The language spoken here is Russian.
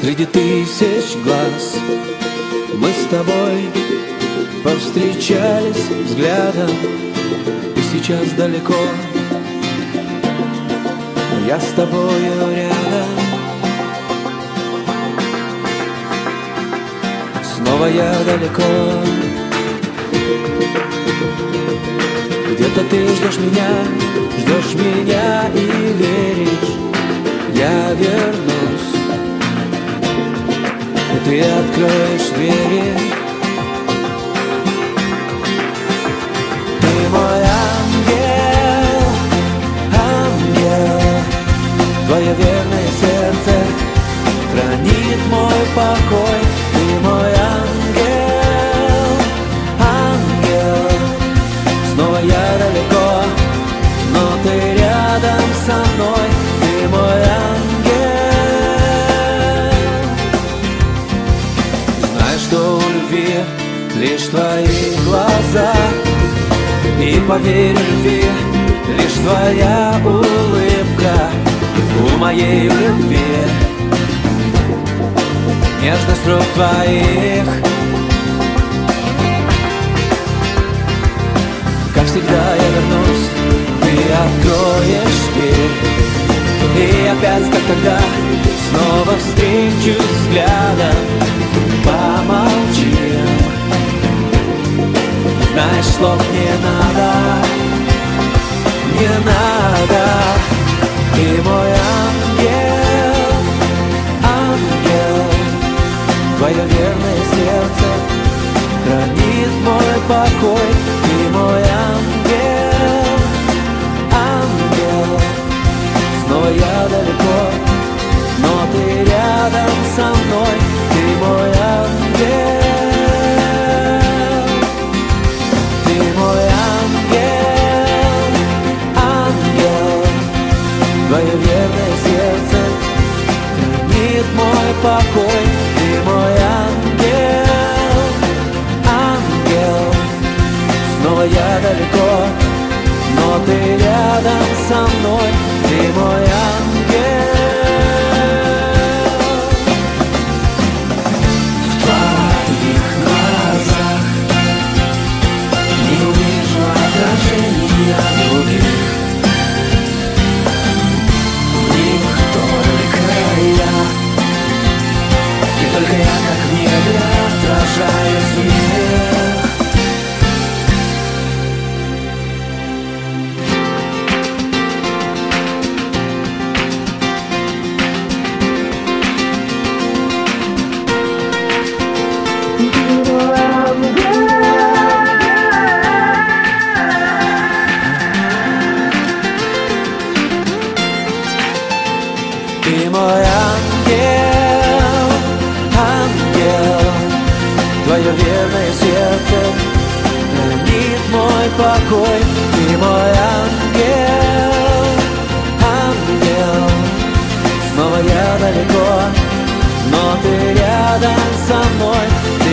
Среди тысяч глаз Мы с тобой повстречались взглядом сейчас далеко. Я с тобою рядом. Снова я далеко. Где-то ты ждешь меня, ждешь меня и веришь Я вернусь. И ты откроешь двери Твое верное сердце хранит мой покой Ты мой ангел, ангел. Снова я далеко, но ты рядом со мной Ты мой ангел. Знаю, что у любви лишь твои глаза И поверь любви лишь твоя улыбка Моей любви. Нежность рук твоих. Как всегда я вернусь, ты откроешь дверь. И опять, как тогда, сердце хранит мой покой Ты мой ангел, ангел. Снова я далеко, но ты рядом со мной Ты мой ангел. Ты мой ангел, ангел. Твое верное сердце хранит мой покой Ты мой ты рядом со мной Ты мой ангел, ангел. Твое верное сердце хранит мой покой. Ты мой ангел, ангел. Снова я далеко, но ты рядом со мной